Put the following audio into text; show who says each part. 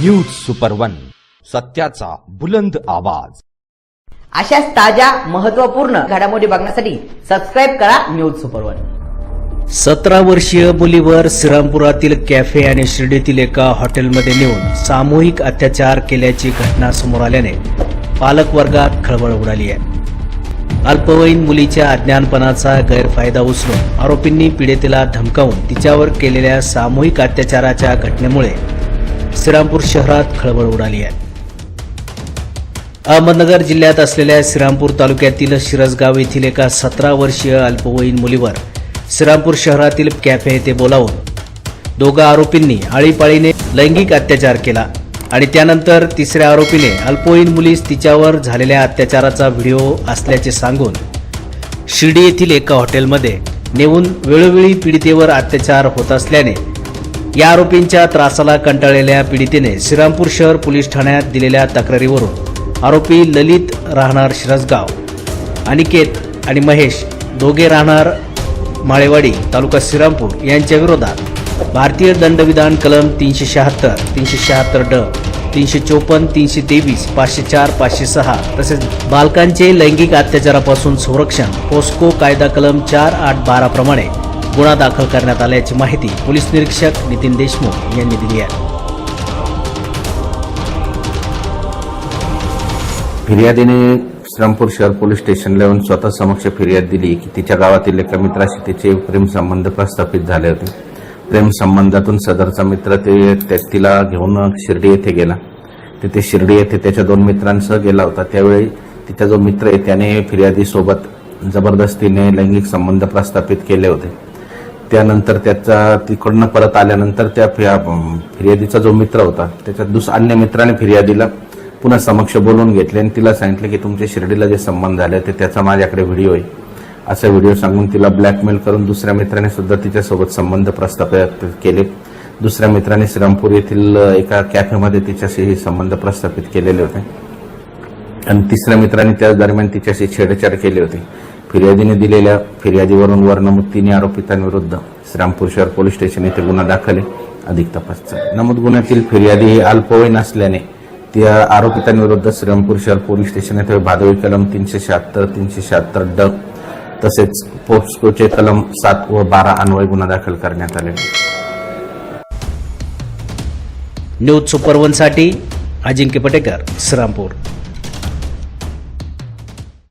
Speaker 1: News super one सत्याचा बुलंद आवाज.
Speaker 2: अशाच ताज्या महत्त्वपूर्ण घडामोडी बघण्यासाठी सबस्क्राईब करा न्यूज सुपर वन
Speaker 3: सतरा वर्षीय मुलीवर श्रीरामपुरातील कॅफे आणि शिर्डीतील एका हॉटेलमध्ये नेऊन सामूहिक अत्याचार केल्याची घटना समोर आल्याने पालक वर्गात खळबळ उडाली आहे. अल्पवयीन मुलीच्या अज्ञानपणाचा गैरफायदा उचलून आरोपींनी पीडितेला धमकावून तिच्यावर केलेल्या सामूहिक अत्याचाराच्या घटनेमुळे श्रीरामपूर शहरात खळबळ उडाली आहे. अहमदनगर जिल्ह्यात असलेल्या श्रीरामपूर तालुक्यातील शिरसगाव येथील एका सतरा वर्षीय अल्पवयीन मुलीवर श्रीरामपूर शहरातील कॅफे येथे बोलावून दोघा आरोपींनी आळीपाळीने लैंगिक अत्याचार केला आणि त्यानंतर तिसऱ्या आरोपीने अल्पवयीन मुलीस तिच्यावर झालेल्या अत्याचाराचा व्हिडिओ असल्याचे सांगून शिर्डी येथील एका हॉटेलमध्ये नेऊन वेळोवेळी पीडितेवर अत्याचार होत असल्याने या आरोपींच्या त्रासाला कंटाळलेल्या पीडितेने श्रीरामपूर शहर पोलीस ठाण्यात दिलेल्या तक्रारीवरून आरोपी ललित राहणार शिरसगाव अनिकेत आणि महेश दोघे राहणार माळेवाडी तालुका श्रीरामपूर यांच्या विरोधात भारतीय दंडविधान कलम तीनशे शहात्तर तीनशे शहात्तर ड तीनशे चोपन्न तीनशे तेवीस पाचशे चार पाचशे सहा तसेच बालकांचे लैंगिक अत्याचारापासून संरक्षण पोस्को कायदा कलम चार आठ बाराप्रमाणे गुन्हा दाखल करण्यात आल्याची माहिती पोलीस निरीक्षक नितीन देशमुख यांनी दिली आहे.
Speaker 4: फिर्यादीने श्रमपूर शहर पोलीस स्टेशनला येऊन स्वतः समक्ष फिर्याद दिली की तिच्या गावातील एका मित्राशी तिचे प्रेमसंबंध प्रस्थापित झाले होते. प्रेमसंबंधातून सदरचा मित्र ते तिला घेऊन शिर्डी येथे गेला. तिथे शिर्डी येथे त्याच्या दोन मित्रांसह गेला होता. त्यावेळी तिचा जो मित्र आहे त्याने फिर्यादीसोबत जबरदस्तीने लैंगिक संबंध प्रस्थापित केले होते. त्यानंतर त्याचा तिकडनं परत आल्यानंतर त्या फिर्यादीचा जो मित्र होता त्याच्या दुस अन्य मित्राने फिर्यादीला पुन्हा समक्ष बोलवून घेतले आणि तिला सांगितले की तुमच्या शिर्डीला जे संबंध झाले ते त्याचा माझ्याकडे व्हिडिओ आहे. असा व्हिडिओ सांगून तिला ब्लॅकमेल करून दुसऱ्या मित्राने सुद्धा तिच्यासोबत संबंध प्रस्थापित केले. दुसऱ्या मित्राने श्रीरामपूर येथील एका कॅफेमध्ये तिच्याशी हे संबंध प्रस्थापित केलेले होते. आणि तिसऱ्या मित्राने त्याच दरम्यान तिच्याशी छेडछाड केली होती. फिर्यादीने दिलेल्या फिर्यादीवरून वर्णमूत तिन्ही आरोपितांविरुद्ध श्रामपूर शहर पोलीस स्टेशन येथे गुन्हा दाखल अधिक तपास नमूद गुन्ह्यातील फिर्यादी ही अल्पवयीन असल्याने त्या आरोपितांविरुद्ध श्रीरामपूर शहर पोलीस स्टेशन येथे भादवी कलम तीनशे शहात्तर तीनशे शहात्तर ड तसेच पोस्कोचे कलम सात व बारा अन्वय गुन्हा दाखल करण्यात आले.
Speaker 3: न्यूज सुपर वनसाठी अजिंक्य पटेकर श्रीरामपूर.